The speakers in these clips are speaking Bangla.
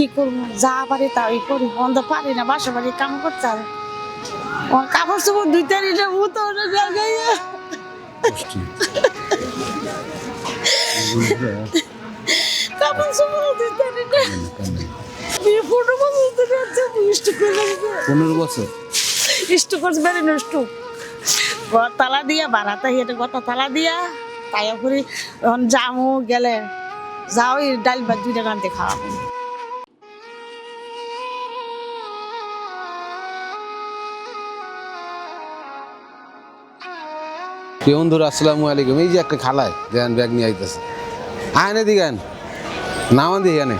কি করব? যা পারি তাই করি বন্ধ পারি না বাসা বাড়ি কাম করতে হবে। কাপড় চোপড় দুই তারিখে মতো গাইয়ে কাপড় চোপড় দুই তারিখে বিয়ে ফটো বসতে যাচ্ছে ইষ্ট করে পনেরো বছর? ইষ্ট করছে বেড়ে নষ্ট। ঘর তালা দিয়া বাড়াতে হেঁটে গত তালা দিয়া তাই করি গেলে যাও ডাল ভাত দুইটা গানতে খাওয়াবো। প্রিয় বন্ধুরা আসসালামু আলাইকুম। এই যে একটা খালায় দেন ব্যাগ নিয়ে আইতেছে। আয় না দিগান নামান দিই এনে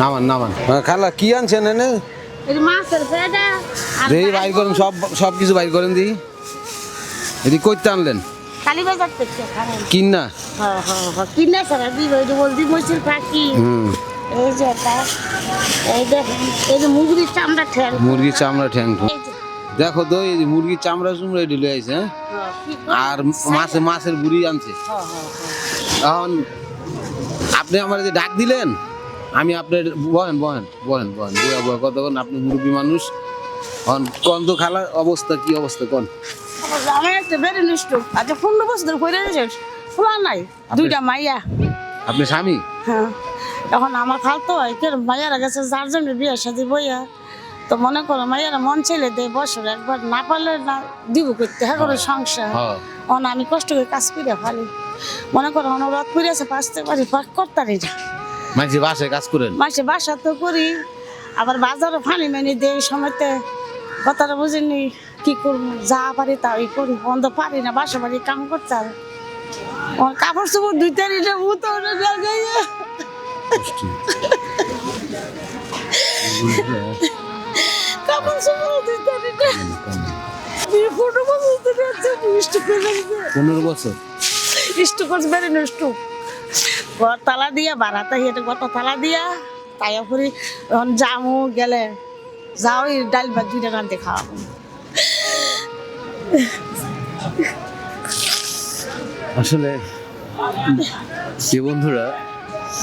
নামান নামান। খালা কি আনছেন এনে? মাছের বাইর করেন সব সব কিছু বাইর করেন দিই এদি কইতে আনলেন। হ্যাঁ হ্যাঁ হ্যাঁ। কিনে সারা দিব এই যে বলদি মসির পাখি। হুম। এই যে এটা এই দেখেন এই যে মুগুরির চামড়া ঠেল মুরগির চামড়া ঠ্যাং ঠুং। দেখো তো এই মুরগির চামড়া চুমড়া ঢিলে আইছে হ্যাঁ? আর মাছে মাছের বুড়ি আনছে। এখন আপনি আমার যে ডাক দিলেন আমি আপনার বহেন বহেন বহেন বহেন বুয়া বুয়া কত কোন? আপনি মুরব্বী মানুষ। এখন কোন তো খালা অবস্থা কি অবস্থা কোন? আমার একটা বেড়ে নষ্ট। আচ্ছা পনেরো বছর ধরে কইরা গেছে ফুলা নাই দুইটা মাইয়া। আপনি স্বামী? হ্যাঁ এখন আমার খালতো হয় কে মাইয়ারা গেছে চারজনের বিয়ে সাথে বইয়া তো মনে করো মাইয়ারা মন ছেলে দেয় বছর একবার না পারলে না দিব করতে হ্যাঁ করে সংসার। হ্যাঁ। অন আমি কষ্ট করে কাজ করে ফালি। মনে করো অনুরোধ করে আছে পাঁচতে পারি পাক করতারি না। মাঝে বাসায় কাজ করেন? মাসে বাসা তো করি আবার বাজারে ফানি মেনি দেই সময়তে কথাটা বুঝিনি কি করব যা পারি তাই করি বন্ধ পারি না বাসা বাড়ি কাম করতে হবে আমার কাপড় চোপড় দুই তারিখে মতো গাইয়ে পনেরো বছর। ইষ্ট করছে বেড়ে নষ্ট ঘর তালা দিয়া বাড়াতে হেঁটে গত তালা দিয়া তাই করি এখন জামু গেলে। যাও এই ডাল ভাত দুইটা গানতে খাওয়াবো আসলে যে বন্ধুরা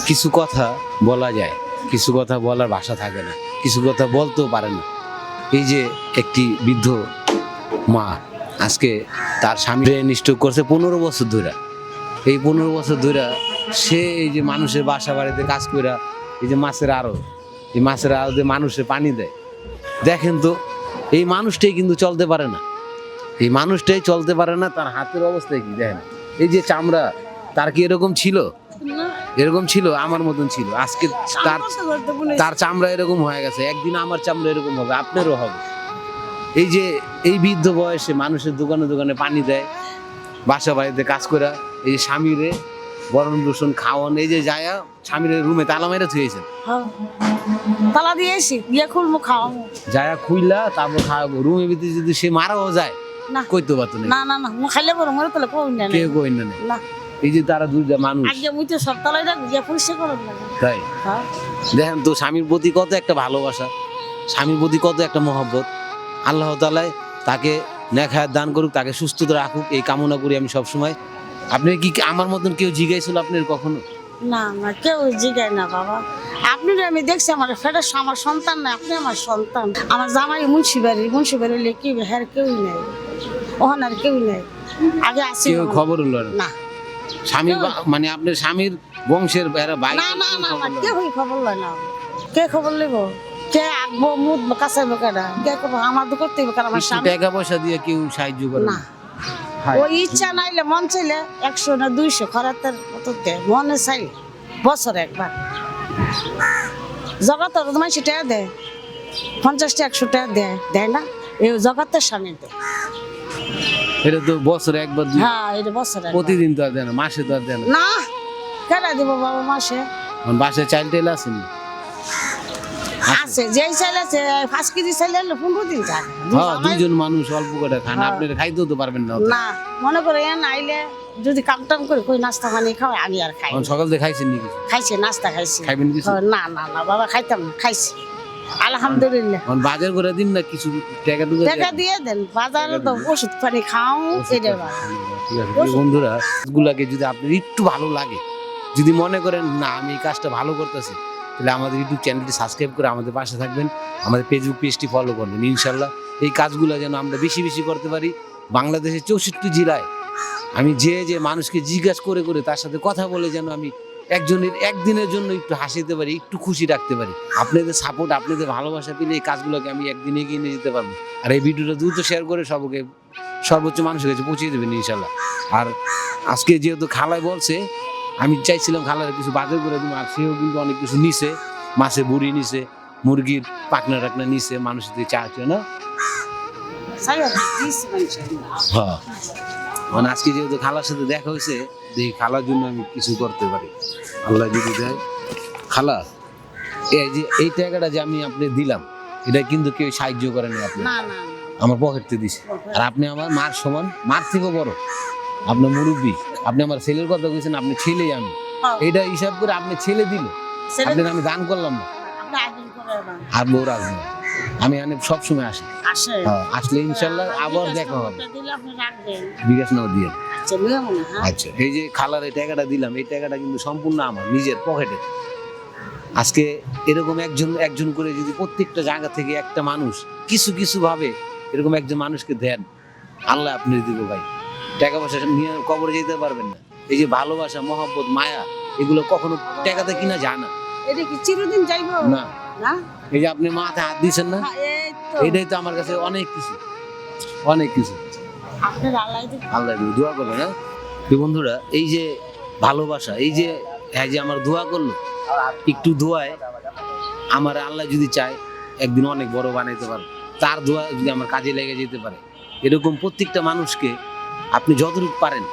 কিছু কথা বলা যায় কিছু কথা বলার ভাষা থাকে না কিছু কথা বলতেও পারে না। এই যে একটি বৃদ্ধ মা আজকে তার স্বামী নিষ্ঠুর করছে পনেরো বছর ধরে। এই পনেরো বছর ধরে সে এই যে মানুষের বাসা বাড়িতে কাজ করে, এই যে মাছের আড়ো এই মাছের আড়োতে মানুষের পানি দেয়। দেখেন তো, এই মানুষটাই কিন্তু চলতে পারে না। এই মানুষটাই চলতে পারে না, তার হাতের অবস্থায় কি দেখেন? এই যে চামড়া, তার কি এরকম ছিল? এরকম ছিল আমার মতন ছিল। আজকে তার তার চামড়া এরকম হয়ে গেছে একদিন আমার চামড়া এরকম হবে আপনারও হবে। এই যে এই বৃদ্ধ বয়সে মানুষের দোকানে দোকানে পানি দেয় বাসা বাড়িতে কাজ করা এই যে স্বামীরে বরণ দূষণ খাওয়ান এই যে যায়া স্বামীর রুমে তালা মেরে থুয়েছেন। হ্যাঁ। তালা দিয়েছি দিয়ে খুলবো খাওয়াবো। যায়া খুইলা তারপর খাওয়াবো রুমের ভিতরে যদি সে মারাও যায় না। কইতে পারতো না। না না খাইলে বড় মরে তাহলে কই না। কেউ কই না। না। এই যে তারা দুইটা মানুষ। আগে মুই তো রাখব গিয়ে পরিষ্কার করো তাই? হ্যাঁ। দেখেন তো স্বামীর প্রতি কত একটা ভালোবাসা স্বামীর প্রতি কত একটা মহব্বত। আল্লাহ তালায় তাকে নেখায়াত দান করুক তাকে সুস্থতা রাখুক এই কামনা করি আমি সবসময়। আপনি কি আমার মতন কেউ জিজ্ঞাসছিল আপনার কখনো? না না কেউ জিগায় না বাবা। আপনি আমি দেখছি আমার ফেরের আমার সন্তান না আপনি আমার সন্তান। আমার জামাই মুন্সিবাড়ি মুন্সিবাড়ি হলে কি হ্যার কেউই নেই। ওখানে আর কেউ নেই। আগে আসি কেউ খবর হলো না। বা- মানে আপনার স্বামীর বংশের ভাই না না না খবর লয়। না। কেউই খবর লয় না। কে খবর লিব কে আঁকবো মুদ কাছাইবো কেডা? কে করব? আমার তো করতে হবে আমার স্বামী টাকা পয়সা দিয়ে কেউ সাহায্য করে না। ওই ইচ্ছা নাইলে মন চাইলে একশো না দুইশো খরাতের মতো দেয় মনে চাইলে বছর একবার। জগতের তোমার সেটা দেয় পঞ্চাশটা একশো টাকা দেয় দেয় না? এই জগতের স্বামী দেয় এটা তো বছরে একবার হ্যাঁ এটা বছর প্রতিদিন তো আর দেয় না মাসে তো আর দেয় না। না কেন দিব বাবা মাসে? এখন বাসায় চাইল্ড টেল আসেনি আছে যেই চাইলে আছে পাঁচ কেজি চাইলে হলে পনেরো দিন যায়। হ্যাঁ দুইজন মানুষ অল্প করে খান হ্যাঁ। আপনারা খাইতেও তো পারবেন না। না মনে করে এ নাইলে যদি কাম টাম করে কই নাস্তা পানি খাওয়াই আমি আর খাই। সকাল থেকে খাইছেন নাকি? খাইছে নাস্তা খাইছি। খাইবেন কিছু? না না না বাবা খাইতাম না খাইছি। আলহামদুলিল্লাহ। বাজার করে দিন না কিছু টাকা টুকা টাকা দিয়ে দেন বাজারে তো ওষুধ পানি খাও এটা বন্ধুরা গুলাকে যদি আপনার একটু ভালো লাগে যদি মনে করেন না আমি এই কাজটা ভালো করতেছি তাহলে আমাদের ইউটিউব চ্যানেলটি সাবস্ক্রাইব করে আমাদের পাশে থাকবেন। আমাদের ফেসবুক পেজটি ফলো করবেন ইনশাল্লাহ এই কাজগুলো যেন আমরা বেশি বেশি করতে পারি। বাংলাদেশের চৌষট্টি জেলায় আমি যে যে মানুষকে জিজ্ঞাসা করে করে তার সাথে কথা বলে যেন আমি একজনের একদিনের জন্য একটু হাসিতে পারি একটু খুশি রাখতে পারি। আপনাদের সাপোর্ট আপনাদের ভালোবাসা পেলে এই কাজগুলোকে আমি একদিনে এগিয়ে নিয়ে যেতে পারব। আর এই ভিডিওটা দ্রুত শেয়ার করে সবকে সর্বোচ্চ মানুষের কাছে পৌঁছে দেবেন ইনশাল্লাহ। আর আজকে যেহেতু খালায় বলছে আমি চাইছিলাম খালার কিছু বাজার করে দিব আর সেও কিন্তু অনেক কিছু নিছে। মাছে বুড়ি নিছে মুরগির পাকনা টাকনা নিছে মানুষের দিয়ে চা না? হ্যাঁ। মানে আজকে যেহেতু খালার সাথে দেখা হয়েছে যে খালার জন্য আমি কিছু করতে পারি। আল্লাহ যদি দেয়। খালা এই যে এই টাকাটা যে আমি আপনি দিলাম এটা কিন্তু কেউ সাহায্য করেনি আপনি আমার পকেটতে দিছে। আর আপনি আমার মার সমান মার থেকেও বড়। আপনার মুরব্বী আপনি আমার ছেলের কথা বলছেন আপনি ছেলেই আমি। হ্যাঁ। এটা হিসাব করে আপনি ছেলে দিল ছেলে আপনার আমি দান করলাম আপনি না আর বউ রাখব না। আমি এখানে সবসময় আসি। হ্যাঁ, আসলে ইনশাল্লাহ আবার দেখা হবে। বিকাশ নাও দিয়ে। আচ্ছা হ্যাঁ। আচ্ছা এই যে খালার এই টাকাটা দিলাম এই টাকাটা কিন্তু সম্পূর্ণ আমার নিজের পকেটে। আজকে এরকম একজন একজন করে যদি প্রত্যেকটা জায়গা থেকে একটা মানুষ কিছু কিছু ভাবে এরকম একজন মানুষকে দেন আল্লাহ আপনি দিব ভাই। টাকা পয়সা নিয়ে কবরে যেতে পারবেন না। এই যে ভালোবাসা মহব্বত মায়া এগুলো কখনো টাকাতে কিনা যায় না। এটা কি চিরদিন যাইবো? না। না? এই যে আপনি মাথায় হাত দিয়েছেন না? হ্যাঁ, এটাই তো আমার কাছে অনেক কিছু। অনেক কিছু। আপনার আল্লাহ আল্লাহ দোয়া করবে না তো বন্ধুরা এই যে ভালোবাসা এই যে হ্যাঁ যে আমার দোয়া করল একটু দোয়ায় আমার আল্লাহ যদি চায় একদিন অনেক বড় বানাইতে পারবে। তার দোয়া যদি আমার কাজে লেগে যেতে পারে। এরকম প্রত্যেকটা মানুষকে আপনি যতটুকু পারেন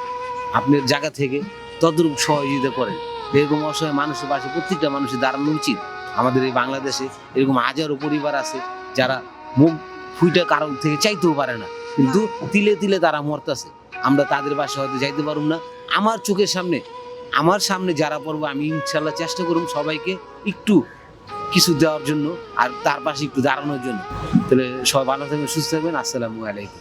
আপনার জায়গা থেকে ততটুকু সহযোগিতা করেন। এরকম অসহায় মানুষের পাশে প্রত্যেকটা মানুষের দাঁড়ানো উচিত। আমাদের এই বাংলাদেশে এরকম হাজারো পরিবার আছে যারা মুখ ফুইটা কারণ থেকে চাইতেও পারে না। কিন্তু তিলে তিলে তারা মরতেছে। আমরা তাদের বাসা হয়তো যাইতে পারুম না। আমার চোখের সামনে, আমার সামনে যারা পড়ব, আমি ইনশাল্লাহ চেষ্টা করুম সবাইকে একটু কিছু দেওয়ার জন্য আর তার পাশে একটু দাঁড়ানোর জন্য। তাহলে সবাই ভালো থাকবেন, সুস্থ থাকবেন। আসসালামু আলাইকুম।